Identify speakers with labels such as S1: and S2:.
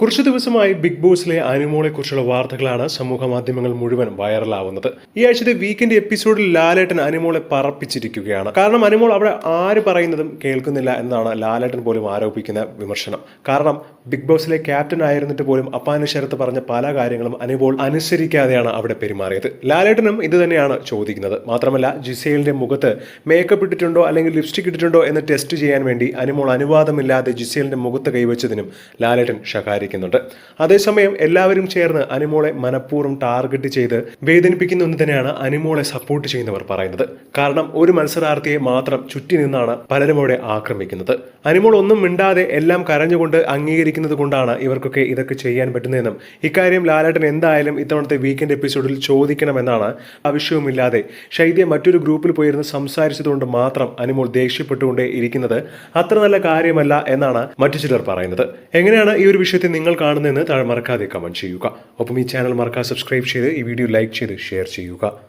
S1: കുറച്ചു ദിവസമായി ബിഗ് ബോസിലെ അനുമോളെ കുറിച്ചുള്ള വാർത്തകളാണ് സമൂഹ മാധ്യമങ്ങൾ മുഴുവൻ വൈറലാവുന്നത്. ഈ ആഴ്ചത്തെ വീക്കെൻഡ് എപ്പിസോഡിൽ ലാലേട്ടൻ അനുമോളെ പറപ്പിച്ചിരിക്കുകയാണ്. കാരണം അനുമോൾ അവിടെ ആര് പറയുന്നതും കേൾക്കുന്നില്ല എന്നാണ് ലാലേട്ടൻ പോലും ആരോപിക്കുന്ന വിമർശനം. കാരണം ബിഗ് ബോസിലെ ക്യാപ്റ്റൻ ആയിരുന്നിട്ട് പോലും അപ്പാനുശരത്ത് പറഞ്ഞ പല കാര്യങ്ങളും അനുമോൾ അനുസരിക്കാതെയാണ് അവിടെ പെരുമാറിയത്. ലാലേട്ടനും ഇത് തന്നെയാണ് ചോദിക്കുന്നത്. മാത്രമല്ല ജിസേലിന്റെ മുഖത്ത് മേക്കപ്പ് ഇട്ടിട്ടുണ്ടോ അല്ലെങ്കിൽ ലിപ്സ്റ്റിക് ഇട്ടിട്ടുണ്ടോ എന്ന് ടെസ്റ്റ് ചെയ്യാൻ വേണ്ടി അനുമോൾ അനുവാദമില്ലാതെ ജിസേലിന്റെ മുഖത്ത് കൈവച്ചതിനും ലാലേട്ടൻ ശകാരിക്കുന്നുണ്ട് അതേസമയം എല്ലാവരും ചേർന്ന് അനുമോളെ മനഃപൂർവം ടാർഗറ്റ് ചെയ്ത് വേദനിപ്പിക്കുന്നു എന്ന് തന്നെയാണ് അനുമോളെ സപ്പോർട്ട് ചെയ്യുന്നവർ പറയുന്നത്. കാരണം ഒരു മത്സരാർത്ഥിയെ മാത്രം ചുറ്റി നിന്നാണ് പലരും അവിടെ ആക്രമിക്കുന്നത്. അനുമോൾ ഒന്നും മിണ്ടാതെ എല്ലാം കരഞ്ഞുകൊണ്ട് അംഗീകരിക്കുന്നത് കൊണ്ടാണ് ഇവർക്കൊക്കെ ഇതൊക്കെ ചെയ്യാൻ പറ്റുന്നതെന്നും ഇക്കാര്യം ലാലേട്ടൻ എന്തായാലും ഇത്തവണത്തെ വീക്കെൻഡ് എപ്പിസോഡിൽ ചോദിക്കണമെന്നാണ് ആവശ്യവുമില്ലാതെ ശൈത്യ മറ്റൊരു ഗ്രൂപ്പിൽ പോയിരുന്ന് സംസാരിച്ചതുകൊണ്ട് മാത്രം അനുമോൾ ദേഷ്യപ്പെട്ടുകൊണ്ടേ ഇരിക്കുന്നത് അത്ര നല്ല കാര്യമല്ല എന്നാണ് മറ്റു ചിലർ പറയുന്നത്. എങ്ങനെയാണ് ഈ ഒരു വിഷയത്തെ നിങ്ങൾ കാണുന്നതെന്ന് താഴെ മറക്കാതെ കമന്റ് ചെയ്യുക. ഒപ്പം ഈ ചാനൽ മറക്കാതെ സബ്സ്ക്രൈബ് ചെയ്ത് ഈ വീഡിയോ ലൈക്ക് ചെയ്ത് ഷെയർ ചെയ്യുക.